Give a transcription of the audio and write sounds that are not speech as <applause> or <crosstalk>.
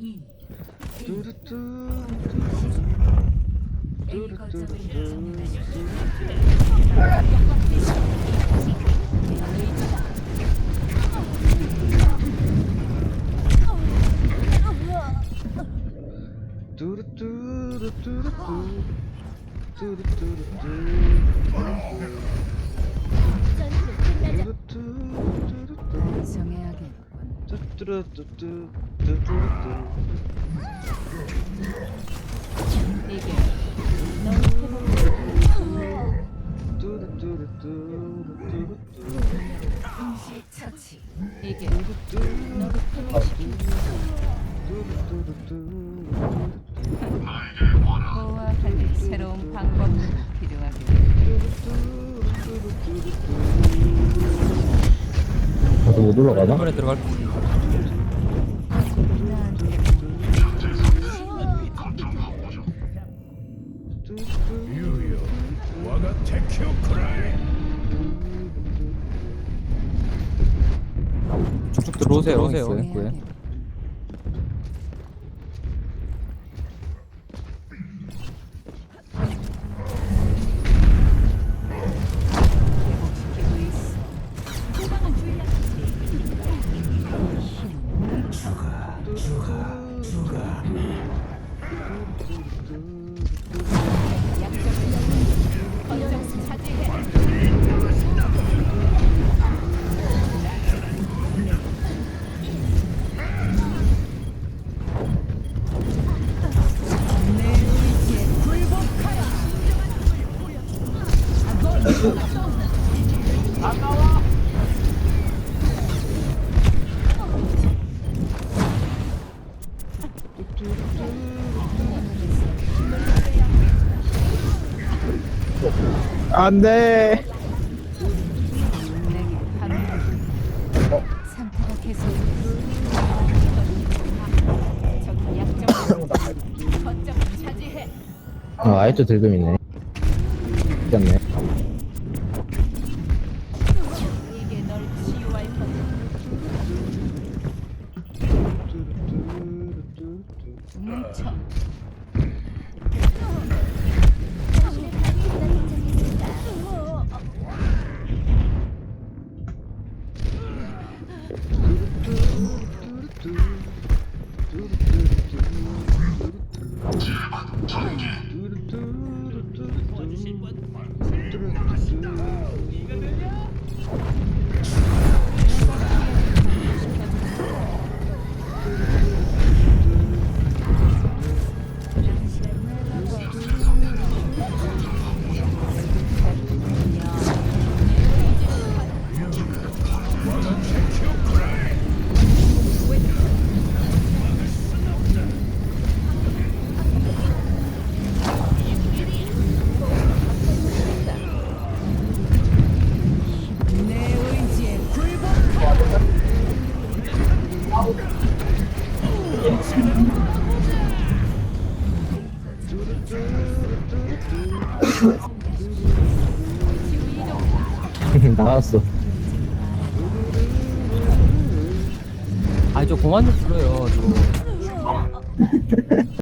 2 뚜루뚜 A 거점을 점령하십시오. 뚜루뚜 보호할 새로운 방법이 필요하겠군. 저도 못 올라가나? 이번에 들어갈 쭉쭉 들어오세요. 오세요. 정해야겠군. 회 안 돼! 내게 합류. 상태가 계속 적이 약점 거점을 차지해 아, 아이도 들금 있네. 있겠네. 没抢 <laughs> 나갔어. 아니 저 공안 좀 들어요. 저 <laughs>